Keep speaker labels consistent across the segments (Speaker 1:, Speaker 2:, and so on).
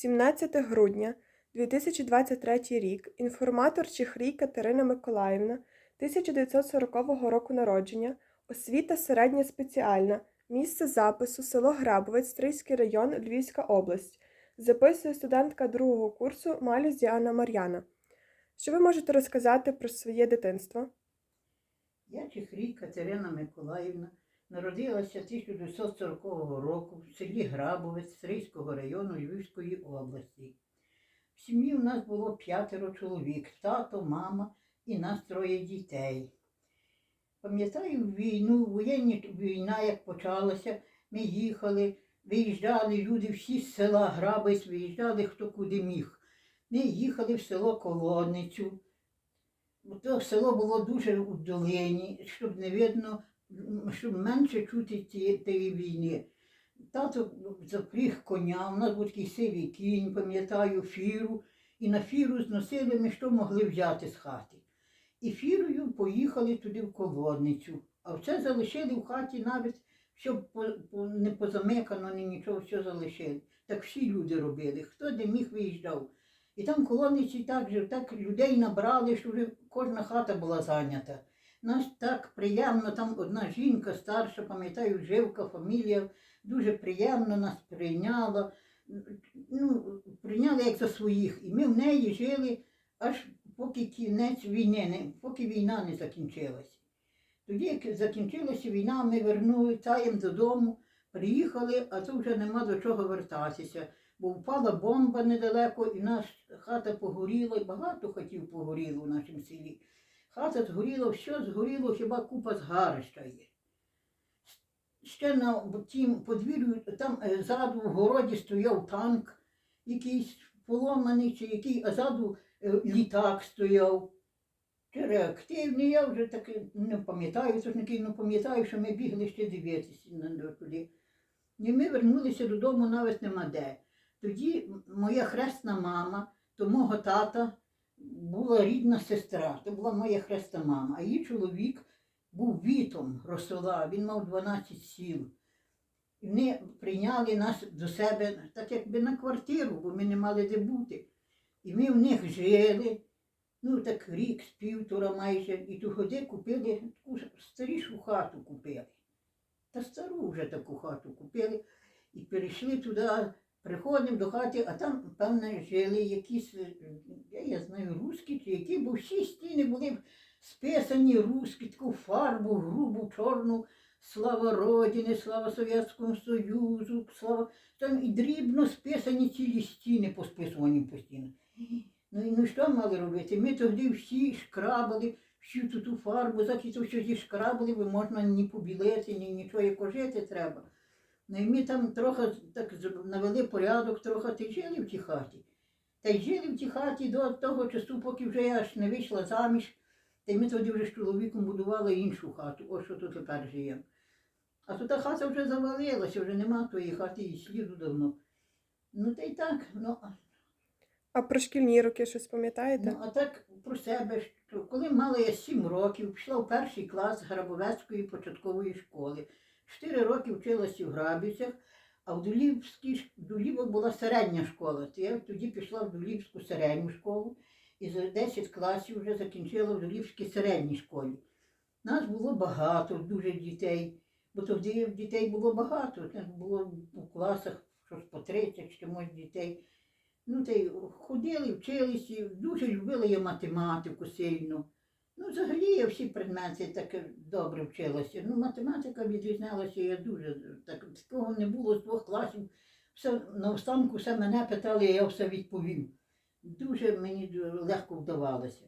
Speaker 1: 17 грудня 2023 рік інформатор Чихрій Катерина Миколаївна, 1940 року народження, освіта середня спеціальна, місце запису село Грабовець, Стрийський район, Львівська область. Записує студентка другого курсу Малюс Діана Мар'яна. Що ви можете розказати про своє дитинство?
Speaker 2: Я Чихрій Катерина Миколаївна народилася 1940 року в селі Грабовець Стрийського району Львівської області. В сім'ї у нас було п'ятеро чоловік, тато, мама і нас троє дітей. Пам'ятаю війну, воєнні війна, як почалася, ми їхали, виїжджали люди всі з села Грабець, виїжджали хто куди міг. Ми їхали в село Колодницю. То село було дуже у долині, щоб не видно, щоб менше чути тієї війни. Тато запріг коня, у нас був такий сивий кінь, пам'ятаю, фіру, і на фіру зносили ми, що могли взяти з хати. І фірою поїхали туди в колодницю, а все залишили в хаті навіть, щоб не позамикано, ні нічого, все залишили. Так всі люди робили, хто де міг виїжджав. І там в колодниці так же, так людей набрали, що вже кожна хата була зайнята. Нас так приємно, там одна жінка старша, пам'ятаю, живка, фамілія, дуже приємно нас прийняла. Ну, прийняли як за своїх. І ми в неї жили аж поки кінець війни, поки війна не закінчилася. Тоді, як закінчилася війна, ми вернули таєм додому, приїхали, а то вже нема до чого вертатися. Бо впала бомба недалеко, і наша хата погоріла, і багато хатів погоріло в нашому селі. Хата згоріла, все згоріло, хіба купа згарища є. Ще на тім подвір'ю, там е, ззаду в городі стояв танк, якийсь поломаний, чи який, а ззаду е, літак стояв. Чи реактивний, я вже так не пам'ятаю, не ну, пам'ятаю, що ми бігли ще дивитися на туди. І ми вернулися додому навіть нема де. Тоді моя хресна мама, то мого тата була рідна сестра, то була моя хресна мама, а її чоловік був вітом росола, він мав 12 сіл. І вони прийняли нас до себе так якби на квартиру, бо ми не мали де бути. І ми в них жили, ну так рік з півтора майже, і туди купили таку старішу хату купили. Та стару вже таку хату купили і перейшли туди, приходимо до хати, а там, певне, жили якісь, е, я, я знаю, русські чи які, бо всі стіни були списані русські, таку фарбу, грубу, чорну, слава Родини, слава Совєтському Союзу, слава. Там і дрібно списані цілі стіни посписувані постійно. Ну і ну що мали робити? Ми тоді всі шкрабали, всю ту, фарбу, заки то що зішкрабали, бо можна ні побілити, ні нічого як жити треба. Ну і ми там трохи так навели порядок, трохи та й жили в тій хаті. Та й жили в тій хаті до того часу, поки вже я аж не вийшла заміж, та й ми тоді вже з чоловіком будували іншу хату, ось що тут тепер живемо. А то та хата вже завалилася, вже нема тої хати і сліду давно. Ну та й так, ну, а-
Speaker 1: А про шкільні роки щось пам'ятаєте?
Speaker 2: Ну, а так про себе, що коли мала я сім років, пішла в перший клас Грабовецької початкової школи. Чотири роки вчилася в Грабівцях, а в Дулівській ш- була середня школа. То я тоді пішла в Дулівську середню школу і за 10 класів вже закінчила в Дулівській середній школі. Нас було багато, дуже дітей, бо тоді дітей було багато. Там було у класах щось по 30 чимось дітей. Ну, та й ходили, вчилися, дуже любила я математику сильно. Ну, взагалі я всі предмети так добре вчилася. Ну, математика відрізнялася, я дуже так, такого не було з двох класів. Все, на останку все мене питали, я все відповів. Дуже мені легко вдавалося.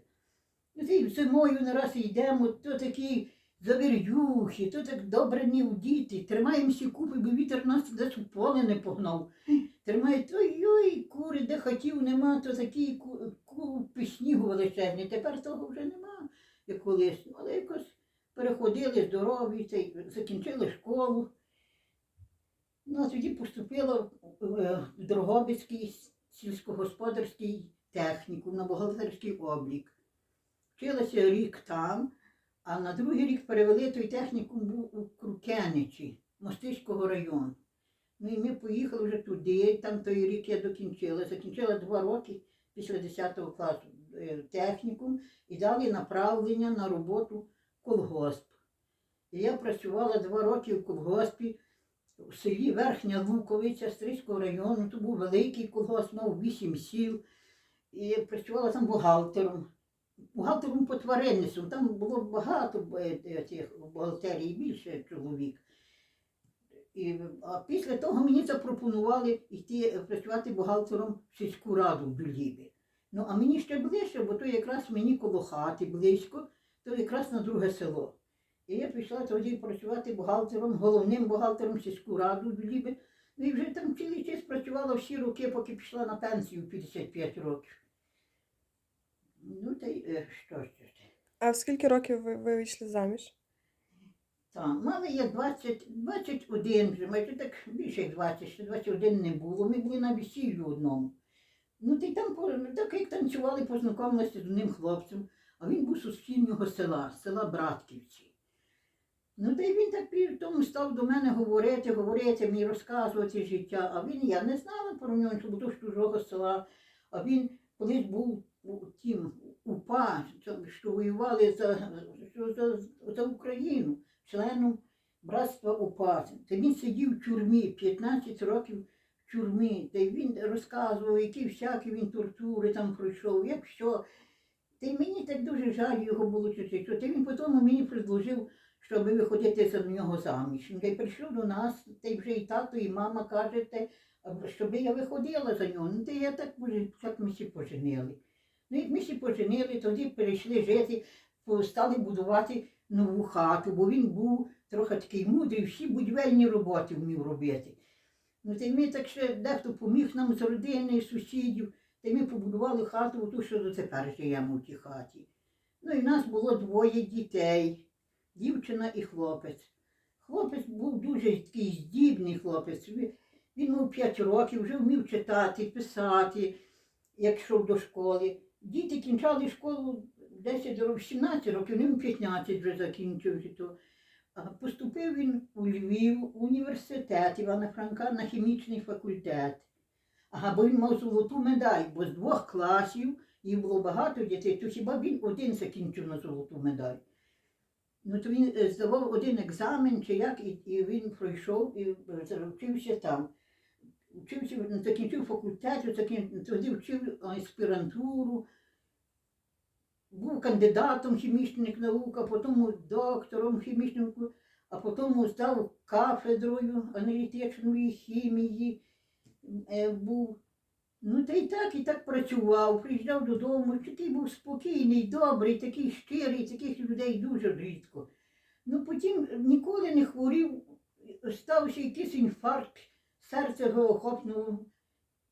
Speaker 2: Ну, зимою не раз йдемо, то такі завірюхи, то так добре не вдіти. Тримаємося купи, бо вітер нас десь в поле не погнав. Тримають, ой-ой, кури, де хотів, нема, то такі ку- купи снігу величезні. Тепер того вже нема, як колись. Ну, Але якось переходили здорові, та й закінчили школу. Ну, а тоді поступила е, в Дрогобицький сільськогосподарський технікум на бухгалтерський облік. Вчилася рік там, а на другий рік перевели той технікум був у Крукеничі, Мостиського району. Ну і ми поїхали вже туди, там той рік я докінчила. Закінчила два роки після 10 класу е, технікум і дали направлення на роботу в колгосп. І я працювала два роки в колгоспі в селі Верхня Луковиця Стрийського району. То був великий колгосп, мав вісім сіл. І працювала там бухгалтером. Бухгалтером по тваринництву. Там було багато е, цих бухгалтерій, більше чоловік. І, а після того мені запропонували йти працювати бухгалтером в сільську раду в Білібі. Ну, а мені ще ближче, бо то якраз мені коло хати близько, то якраз на друге село. І я пішла тоді працювати бухгалтером, головним бухгалтером сільську раду в Білібі. Ну і вже там цілий час працювала всі роки, поки пішла на пенсію в 55 років. Ну, та й е, що ж?
Speaker 1: А в скільки років ви вийшли заміж?
Speaker 2: Так, мали я 20, 21 вже, майже так більше як 20, ще 21 не було. Ми були на весіллі одному. Ну, ти там так як танцювали, познайомилися з одним хлопцем, а він був з сусіднього села, села Братківці. Ну, та й він так при тому став до мене говорити, говорити, мені розказувати життя. А він, я не знала про нього, що був з чужого села. А він колись був тім УПА, що- воювали за, що за, за Україну, членом братства УПА. Та він сидів в тюрмі 15 років в тюрмі. Й він розказував, які всякі він тортури там пройшов, як що. Та й мені так дуже жаль його було чути. Та він потім мені предложив, щоб виходити за нього заміж. Та й прийшов до нас, та й вже і тато, і мама кажете, щоб я виходила за нього. Ну, та я так може, як ми всі поженили. Ну, як ми всі поженили, тоді перейшли жити, стали будувати нову хату, бо він був трохи такий мудрий, всі будівельні роботи вмів робити. Ну, та й ми так ще дехто поміг нам з родини, сусідів, та й ми побудували хату, ту, що дотепер живемо в тій хаті. Ну і в нас було двоє дітей, дівчина і хлопець. Хлопець був дуже такий здібний хлопець. Він- мав 5 років, вже вмів читати, писати, як йшов до школи. Діти кінчали школу 10 років, 17 років, він 15 вже закінчив. То. Поступив він у Львів університет Івана Франка на хімічний факультет. Ага, бо він мав золоту медаль, бо з двох класів їх було багато дітей, то хіба він один закінчив на золоту медаль. Ну, то він е, здавав один екзамен чи як, і, і він пройшов і е, вчився там. Вчився, закінчив факультет, тоді вчив аспірантуру, був кандидатом хімічних наук, а потім доктором хімічних наук, а потім став кафедрою аналітичної хімії. е, Був. Ну, та й так, і так працював, приїжджав додому, такий був спокійний, добрий, такий щирий, таких людей дуже рідко. Ну, потім ніколи не хворів, стався якийсь інфаркт, серце його охопнуло,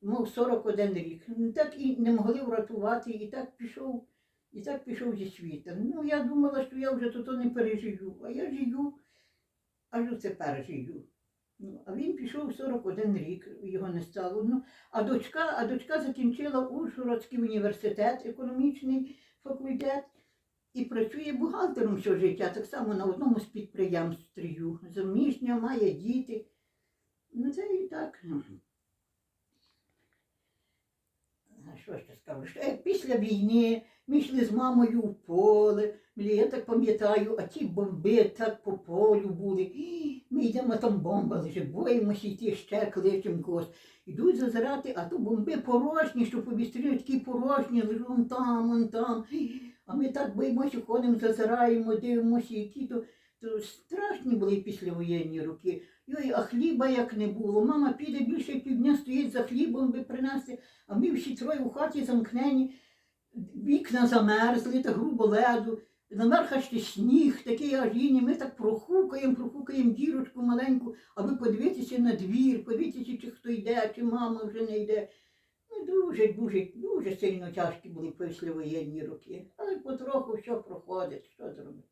Speaker 2: мав 41 рік. Ну, Так і не могли врятувати, і так пішов, і так пішов зі світу. Ну, я думала, що я вже тут не пережию, а я жию, аж тепер жию. Ну, а він пішов 41 рік, його не стало. Ну, а дочка, а дочка закінчила Ужгородський університет, економічний факультет, і працює бухгалтером все життя, так само на одному з підприємств. Заміжня, має діти. Ну, це і так. А що ще скажу? Що, після війни ми йшли з мамою в поле. Я так пам'ятаю, а ті бомби так по полю були. Ми йдемо, там бомба лежить, боїмося йти ще кличемо когось. Йдуть зазирати, а то бомби порожні, що побістріли, такі порожні, вон там, вон там. А ми так боїмося, ходимо, зазираємо, дивимося, які то, то страшні були післявоєнні роки. Йой, а хліба як не було. Мама піде більше півдня стоїть за хлібом би принести, а ми всі троє у хаті замкнені, вікна замерзли, так грубо леду. Наверха ще сніг, такий ажіні, ми так прохукаємо, прохукаємо дірочку маленьку, аби подивитися на двір, подивитися, чи хто йде, чи мама вже не йде. Ну, дуже, дуже, дуже сильно тяжкі були післявоєнні роки. Але потроху все проходить, що зробити.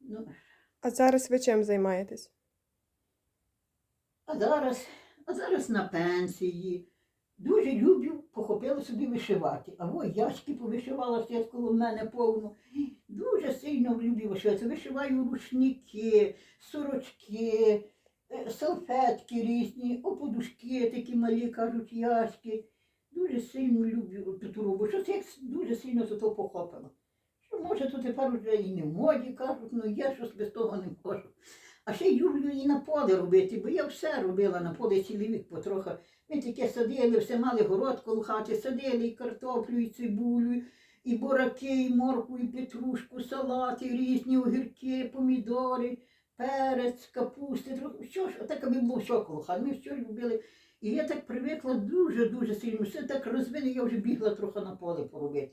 Speaker 2: Ну,
Speaker 1: А зараз ви чим займаєтесь?
Speaker 2: а зараз, а зараз на пенсії. Дуже люблю, похопила собі вишивати. А во яшки повишивала коло мене повно. Дуже сильно вишивати. Вишиваю рушники, сорочки, е, салфетки різні, о, подушки такі малі, кажуть, яшки. Дуже сильно люблю ту роботу. Щось як дуже сильно за то похопила. Що може, то тепер вже і не в моді кажуть, ну я щось без того не можу. А ще люблю і на поле робити, бо я все робила на полі цілий вік потроха. Ми таке садили, все мали город коло хати, садили і картоплю, і цибулю, і бураки, і моркву, і петрушку, салати різні, огірки, помідори, перець, капусти. Що ж, так аби було все коло хати. Ми все любили. І я так привикла дуже-дуже сильно. Все так розвине, я вже бігла трохи на поле поробити.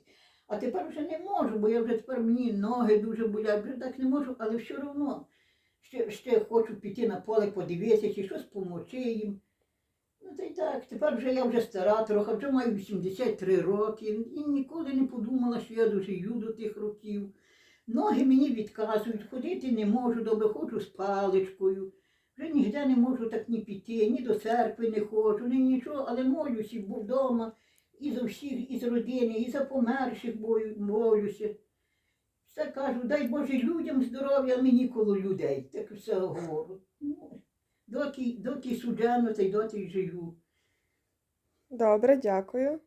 Speaker 2: А тепер вже не можу, бо я вже тепер мені ноги дуже болять, вже так не можу, але все одно ще, ще хочу піти на поле, подивитися, чи щось помочи їм. Ну та й так, тепер вже я вже стара трохи, вже маю 83 роки і ніколи не подумала, що я дожию до тих років. Ноги мені відказують, ходити не можу, добре ходжу з паличкою. Вже ніде не можу так ні піти, ні до церкви не ходжу, ні нічого, але молюся був вдома, і за всіх, і за родини, і за померших молюся. Все кажу, дай Боже людям здоров'я, а мені коло людей. Так все говорю. Ну, доки, доки суджено, та й доти й живу.
Speaker 1: Добре, дякую.